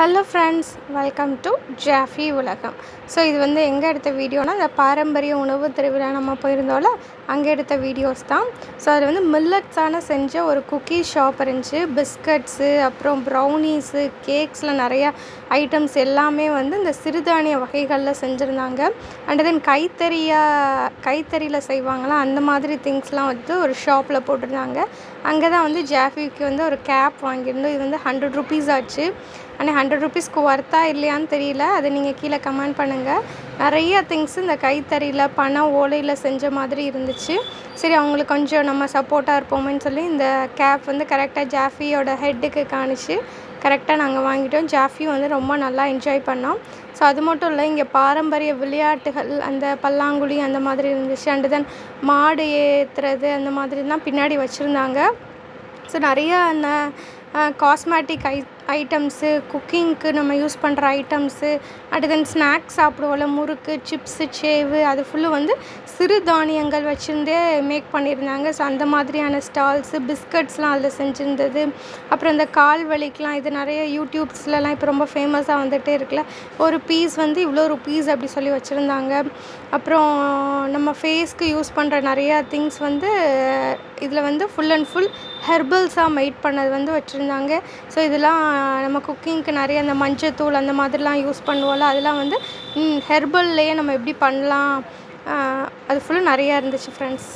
Hello friends welcome to Jaffy உலகம். So இது வந்து எங்கே எடுத்த வீடியோனால் இந்த பாரம்பரிய உணவு திருவிழா நம்ம போயிருந்தோம்ல அங்கே எடுத்த வீடியோஸ் தான். ஸோ அதில் வந்து மில்லட்ஸான செஞ்ச ஒரு குக்கீஸ் ஷாப் இருந்துச்சு. பிஸ்கட்ஸு அப்புறம் ப்ரௌனீஸு கேக்ஸில் நிறையா ஐட்டம்ஸ் எல்லாமே வந்து இந்த சிறுதானிய வகைகளில் செஞ்சுருந்தாங்க. அண்ட் தென் கைத்தறியாக கைத்தறியில் செய்வாங்களா அந்த மாதிரி திங்ஸ்லாம் வந்து ஒரு ஷாப்பில் போட்டிருந்தாங்க. அங்கே தான் வந்து ஜாஃபிக்கு வந்து ஒரு கேப் வாங்கியிருந்தோம். இது வந்து ஹண்ட்ரட் ருபீஸ் ஆச்சு. ஆனால் ஹண்ட்ரட் ருபீஸ்க்கு ஒர்த்தா இல்லையான்னு தெரியல. அதை நீங்கள் கீழே கமெண்ட் பண்ணுங்கள் நிறைய திங்ஸ் இந்த கைத்தறியில் பணம் ஓலையில் செஞ்ச மாதிரி இருந்துச்சு. சரி அவங்களுக்கு கொஞ்சம் நம்ம சப்போர்ட்டாக இருப்போமேன்னு சொல்லி இந்த கேப் வந்து கரெக்டாக ஜாஃபியோட ஹெட்டுக்கு காணிச்சு. கரெக்டாக நாங்கள் வாங்கிட்டோம். ஜாஃபியும் வந்து ரொம்ப நல்லா என்ஜாய் பண்ணோம். ஸோ அது மட்டும் இல்லை இங்கே பாரம்பரிய விளையாட்டுகள் அந்த பல்லாங்குழி அந்த மாதிரி இருந்துச்சு. அண்டு தென் மாடு ஏற்றுறது அந்த மாதிரிலாம் பின்னாடி வச்சுருந்தாங்க. ஸோ நிறைய அந்த காஸ்மேட்டிக் ஐ ஐட்டம்ஸு குக்கிங்க்கு நம்ம யூஸ் பண்ணுற ஐட்டம்ஸு அடுத்து தென் ஸ்நாக்ஸ் சாப்பிடுவோம்ல முறுக்கு சிப்ஸு சேவு அது ஃபுல்லும் வந்து சிறு தானியங்கள் வச்சுருந்தே மேக் பண்ணியிருந்தாங்க. ஸோ அந்த மாதிரியான ஸ்டால்ஸு பிஸ்கட்ஸ்லாம் அதில் செஞ்சுருந்தது. அப்புறம் இந்த கால் வலிக்கெலாம் இது நிறைய யூடியூப்ஸ்லலாம் இப்போ ரொம்ப ஃபேமஸாக வந்துகிட்டே இருக்குல்ல. ஒரு பீஸ் வந்து இவ்வளோ ஒரு பீஸ் அப்படி சொல்லி வச்சுருந்தாங்க. அப்புறம் நம்ம ஃபேஸ்க்கு யூஸ் பண்ணுற நிறையா திங்ஸ் வந்து இதில் வந்து ஃபுல் அண்ட் ஃபுல் ஹெர்பல்ஸாக மெய்ட் பண்ணது வந்து வச்சுருந்தாங்க. ஸோ இதெல்லாம் நம்ம குக்கிங்க்கு நிறைய அந்த மஞ்சத்தூள் அந்த மாதிரிலாம் யூஸ் பண்ணுவோம்ல அதெல்லாம் வந்து ஹெர்பல்லையே நம்ம எப்படி பண்ணலாம்? அது ஃபுல்லாக நிறையா இருந்துச்சு ஃப்ரெண்ட்ஸ்